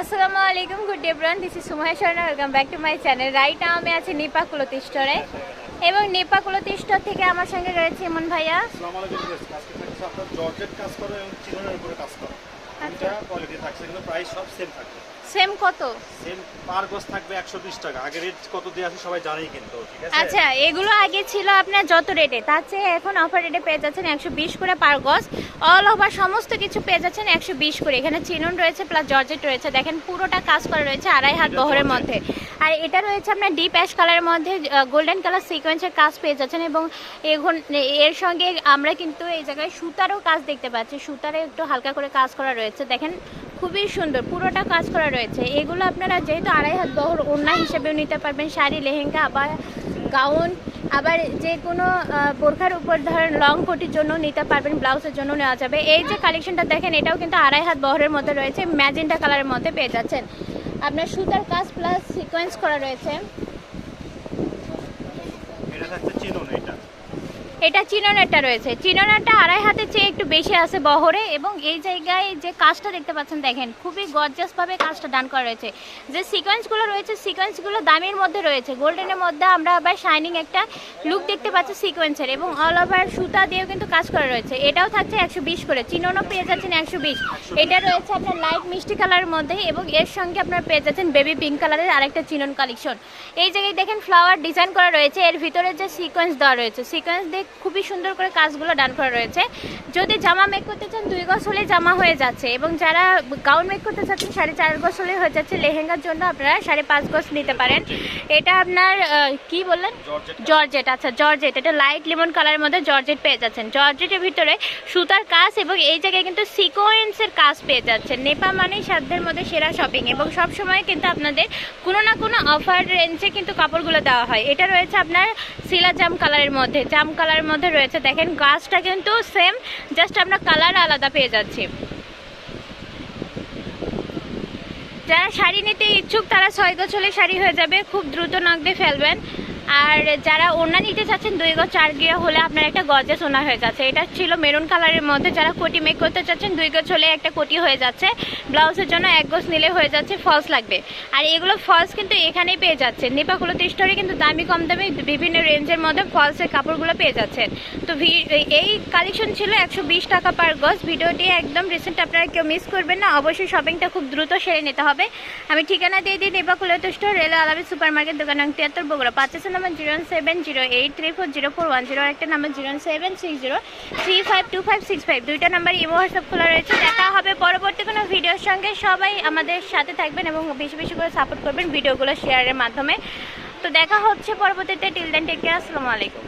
আসসালামু আলাইকুম good day bran this is Sumaya Sharma welcome back to my channel right now আমি আছি নিপা কুলতি স্টোরে এবং নিপা কুলতি স্টোর থেকে আমার সঙ্গে রয়েছে ইমন ভাইয়া। আসসালামু আলাইকুম আজকে আপনারা জর্জেট কাজ করা এবং চিননের উপরে কাজ করা। এটা কোয়ালিটি থাকছে কিন্তু প্রাইস সব সেম থাকবে সেম কত? সেম পার গজ থাকবে একশো বিশ টাকা। আগে রেট কত দিয়ে আছে সবাই জানেই কিন্তু ঠিক আছে? আচ্ছা এগুলো আগে ছিল আপনার যত রেটে তার চেয়ে এখন অফার রেটে পেয়ে যাচ্ছেন একশো বিশ করে পার গজ অল ওভার সমস্ত কিছু পেয়ে যাচ্ছেন একশো বিশ করে। এখানে চিনন রয়েছে প্লাস জর্জেট রয়েছে। দেখেন পুরোটা কাজ করা রয়েছে আড়াই হাত বহরের মধ্যে। আর এটা রয়েছে আপনার ডিপ অ্যাশ কালারের মধ্যে গোল্ডেন কালার সিকোয়েন্সের কাজ পেয়ে যাচ্ছেন এবং এখন এর সঙ্গে আমরা কিন্তু এই জায়গায় সুতারও কাজ দেখতে পাচ্ছি। সুতারে একটু হালকা করে কাজ করা রয়েছে। দেখেন খুবই সুন্দর, পুরোটা কাজ করা রয়েছে। এগুলো আপনারা যেহেতু আড়াই হাত বহর ওড়না হিসেবেও নিতে পারবেন, শাড়ি, লেহেঙ্গা, আবার গাউন, আবার যে কোনো বোরখার উপর ধরেন লং কোটির জন্য নিতে পারবেন, ব্লাউজের জন্য নেওয়া যাবে। এই যে কালেকশনটা দেখেন, এটাও কিন্তু আড়াই হাত বহরের মধ্যে রয়েছে, ম্যাজেন্টা কালারের মধ্যে পেয়ে যাচ্ছেন। আপনার সুতার কাজ প্লাস সিকোয়েন্স করা রয়েছে এটা থাকছে চিনুন এটা এটা চিননেরটা রয়েছে। চিননেরটা আড়াই হাতের চেয়ে একটু বেশি আছে বহরে এবং এই জায়গায় যে কাজটা দেখতে পাচ্ছেন, দেখেন, খুবই গর্জাসভাবে কাজটা ডান করা রয়েছে। যে সিকোয়েন্সগুলো রয়েছে সিকোয়েন্সগুলো দামের মধ্যে রয়েছে। গোল্ডেনের মধ্যে আমরা আবার শাইনিং একটা লুক দেখতে পাচ্ছি সিকোয়েন্সের এবং অল ওভার সুতা দিয়েও কিন্তু কাজ করা রয়েছে। এটাও থাকছে একশো বিশ করে। চিননও পেয়ে যাচ্ছেন একশো বিশ। এটা রয়েছে আপনার লাইট মিষ্টি কালারের মধ্যে এবং এর সঙ্গে আপনার পেয়ে যাচ্ছেন বেবি পিঙ্ক কালারের আরেকটা চিনন কালেকশন এই জায়গায় দেখেন ফ্লাওয়ার ডিজাইন করা রয়েছে। এর ভিতরে যে সিকোয়েন্স দেওয়া রয়েছে সিকোয়েন্স দিয়ে খুবই সুন্দর করে কাজগুলো ডান করা রয়েছে। যদি জামা মেক করতে চান দুই গজ হলে জামা হয়ে যাচ্ছে এবং যারা গাউন মেক করতে চাচ্ছেন সাড়ে চার গজ হলে হয়ে যাচ্ছে। লেহেঙ্গার জন্য আপনারা সাড়ে পাঁচ গজ নিতে পারেন। এটা আপনার কি বললেন? জর্জেট আচ্ছা জর্জেট এটা লাইট লেমন কালারের মধ্যে জর্জেট পেয়ে যাচ্ছেন। জর্জেটের ভিতরে সুতার কাজ এবং এই জায়গায় কিন্তু সিকোয়েন্সের কাজ পেয়ে যাচ্ছেন। নেপা মানেই সাধ্যের মধ্যে সেরা শপিং এবং সব সময় কিন্তু আপনাদের কোনো না কোনো অফার রেঞ্জে কিন্তু কাপড়গুলো দেওয়া হয়। এটা রয়েছে আপনার সিলা জাম কালারের মধ্যে। জাম কালারের মধ্যে রয়েছে। দেখেন, গাছটা কিন্তু সেম জাস্ট আমরা কালার আলাদা পেয়ে যাচ্ছি। যারা শাড়ি নিতে ইচ্ছুক, তারা ছয় গোছলে শাড়ি হয়ে যাবে। খুব দ্রুত দিয়ে ফেলবেন। আর যারা ওড়না নিতে চাচ্ছেন, দুই গজ, চার গিয়ে হলে আপনার একটা গজে সোনা হয়ে যাচ্ছে। এটা ছিল মেরুন কালারের মধ্যে। যারা কোটি মেক করতে চাচ্ছেন, দুই গজ হলে একটা কোটি হয়ে যাচ্ছে। ব্লাউজের জন্য এক গজ নিলে হয়ে যাচ্ছে ফলস লাগবে। আর এগুলো ফলস কিন্তু এখানেই পেয়ে যাচ্ছে নেপাগুলো স্টোরে কিন্তু দামি কম দামি বিভিন্ন রেঞ্জের মধ্যে ফলসের কাপড়গুলো পেয়ে যাচ্ছেন। তো এই কালেকশন ছিল একশো বিশ টাকা পার গজ। ভিডিওটি একদম রিসেন্ট আপনারা কেউ মিস করবেন না। অবশ্যই শপিংটা খুব দ্রুত সেরে নিতে হবে। আমি ঠিকানা দিয়ে দিই নেপাকুলো স্টোর রেল আলামী সুপার মার্কেট দোকান তিয়াত্তর, বগুড়া। পাঁচের number zero seven zero eight three four zero four one zero একটা number zero seven six zero three five two five six five. দুইটা নাম্বার ইমো হোয়াটসঅ্যাপ খোলা রয়েছে। দেখা হবে পরবর্তী কোনো ভিডিওর সঙ্গে। সবাই আমাদের সাথে থাকবেন এবং বেশি বেশি করে সাপোর্ট করবেন ভিডিওগুলো শেয়ারের মাধ্যমে। তো দেখা হচ্ছে পরবর্তীতে। টিল দেন টেক কেয়ার আসসালামু আলাইকুম।